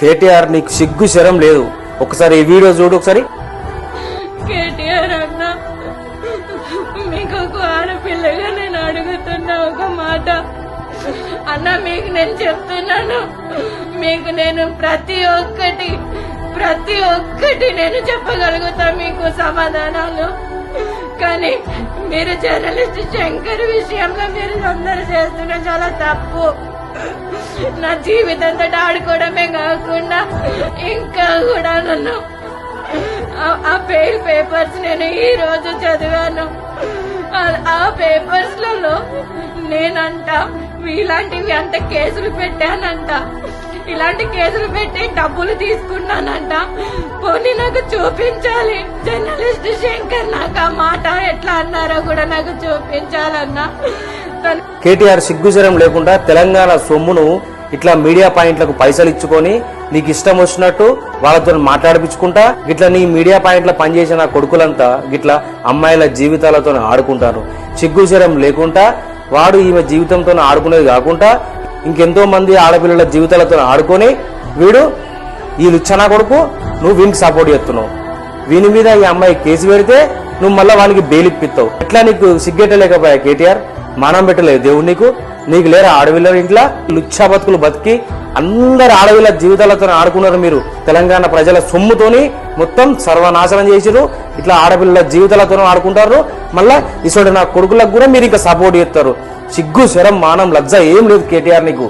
కేటీఆర్ నీకు సిగ్గు శరం లేదు. ఒకసారి ఈ వీడియో చూడు ఒకసారి. కేటీఆర్ అన్న మీకు ఒక ఆడపిల్లగా నేను అడుగుతున్నా ఒక మాట. అన్న మీకు నేను చెప్తున్నాను. మీకు నేను ప్రతి ఒక్కటి ప్రతి ఒక్కటి నేను చెప్పగలుగుతా మీకు సమాధానాలు. కానీ మీరు జర్నలిస్ట్ శంకర్ విషయంలో మీరు అందరు చేస్తున్న చాలా తప్పు. నా జీవితంతో ఆడుకోవడమే కాకుండా ఇంకా కూడా నన్ను ఆ- ఆ పెయిల్ పేపర్స్ నేను ఈ రోజు చదివాను. ఆ- పేపర్స్లలో నేనంట ఇలాంటివి అంత కేసులు పెట్టానంట. ఇలాంటి కేసులు పెట్టి డబ్బులు తీసుకున్నానంట. పోనీ నాకు చూపించాలి. జర్నలిస్ట్ శంకర్ నాకు ఆ మాట ఎట్లా అన్నారో కూడా నాకు చూపించాలన్నా. కేటీఆర్ సిగ్గుజరం లేకుండా తెలంగాణ సొమ్మును ఇట్లా మీడియా పాయింట్లకు పైసలు ఇచ్చుకొని నీకు ఇష్టం వచ్చినట్టు వాళ్ళతో మాట్లాడిపించుకుంటా ఇట్లా నీ మీడియా పాయింట్ల పనిచేసిన కొడుకులంతా గిట్ల అమ్మాయిల జీవితాలతో ఆడుకుంటారు. సిగ్గుశరం లేకుండా వాడు ఈమె జీవితంతో ఆడుకునేది కాకుండా ఇంకెంతో మంది ఆడపిల్లల జీవితాలతో ఆడుకొని వీడు ఈ లుచ్చన కొడుకు నువ్వు వీనికి సపోర్ట్ చేస్తున్నావు. వీని మీద ఈ అమ్మాయి కేసు పెడితే నువ్వు మళ్ళీ వానికి బేలిప్పిస్తావు ఎట్లా నీకు సిగ్గెట్టలేకపోయా కేటీఆర్? మానం పెట్టలేదు దేవుడు నీకు. నీకు లేరా ఆడపిల్లల ఇంట్లో? లుచ్చా బతుకులు బతికి అందరు ఆడవిల జీవితాలతో ఆడుకున్నారు మీరు. తెలంగాణ ప్రజల సొమ్ముతోని మొత్తం సర్వనాశనం చేసిరు ఇట్లా ఆడపిల్లల జీవితాలతో ఆడుకుంటారు మళ్ళా ఇసోడు నా కొడుకులకు కూడా మీరు ఇంకా సపోర్ట్ చేస్తారు. సిగ్గు శరం మానం లజ్జ ఏం లేదు కేటీఆర్ నీకు.